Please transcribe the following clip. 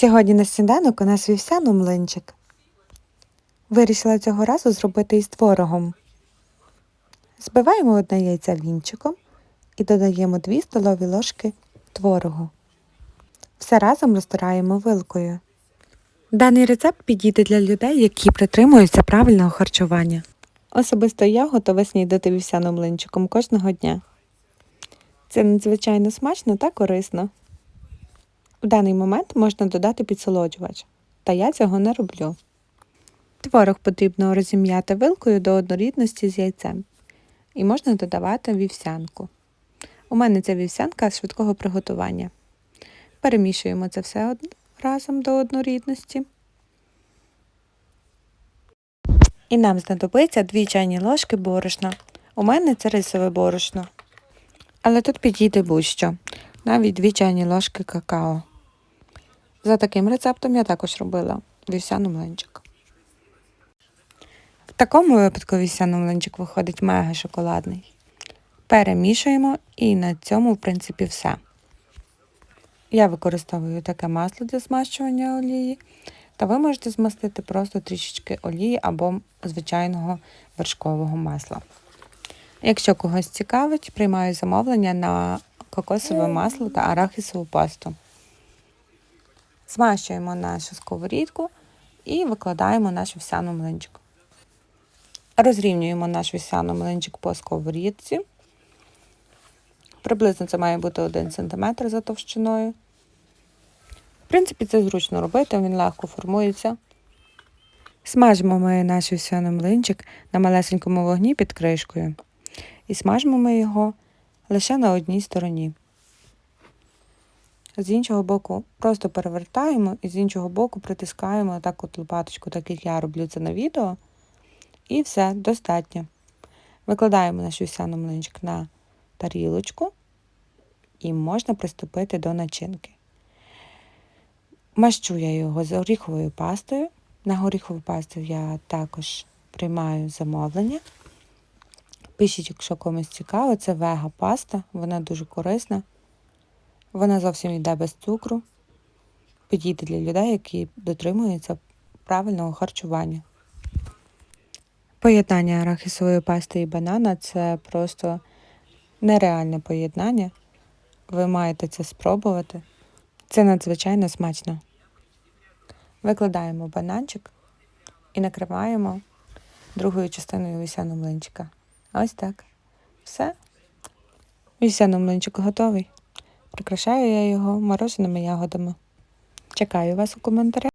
Сьогодні на сніданок у нас вівсяний млинчик. Вирішила цього разу зробити із творогом. Збиваємо одне яйце вінчиком і додаємо 2 столові ложки творогу. Все разом розтираємо вилкою. Даний рецепт підійде для людей, які притримуються правильного харчування. Особисто я готова снідати вівсяним млинчиком кожного дня. Це надзвичайно смачно та корисно. В даний момент можна додати підсолоджувач, та я цього не роблю. Творог потрібно розім'яти вилкою до однорідності з яйцем. І можна додавати вівсянку. У мене це вівсянка швидкого приготування. Перемішуємо це все разом до однорідності. І нам знадобиться 2 чайні ложки борошна. У мене це рисове борошно. Але тут підійде будь-що. Навіть 2 чайні ложки какао. За таким рецептом я також робила вівсяний млинчик. В такому випадку вівсяний млинчик виходить мега шоколадний. Перемішуємо і на цьому, в принципі, все. Я використовую таке масло для змащування олії, та ви можете змастити просто трішечки олії або звичайного вершкового масла. Якщо когось цікавить, приймаю замовлення на кокосове масло та арахісову пасту. Змащуємо нашу сковорідку і викладаємо наш вівсяний млинчик. Розрівнюємо наш вівсяний млинчик по сковорідці. Приблизно це має бути 1 см за товщиною. В принципі, це зручно робити, він легко формується. Смажимо ми наш вівсяний млинчик на малесенькому вогні під кришкою. І смажимо ми його лише на одній стороні. З іншого боку просто перевертаємо і з іншого боку притискаємо так от лопаточку, так як я роблю це на відео. І все, достатньо. Викладаємо наш вівсяний млинчик на тарілочку і можна приступити до начинки. Мащу я його з горіховою пастою. На горіхову пасту я також приймаю замовлення. Пишіть, якщо комусь цікаво, це вега паста, вона дуже корисна. Вона зовсім йде без цукру. Підійде для людей, які дотримуються правильного харчування. Поєднання арахісової пасти і банана це просто нереальне поєднання. Ви маєте це спробувати. Це надзвичайно смачно. Викладаємо бананчик і накриваємо другою частиною вівсяного млинчика. Ось так. Все. Вівсяний млинчик готовий. Прикрашаю я його мороженими ягодами. Чекаю вас у коментарях.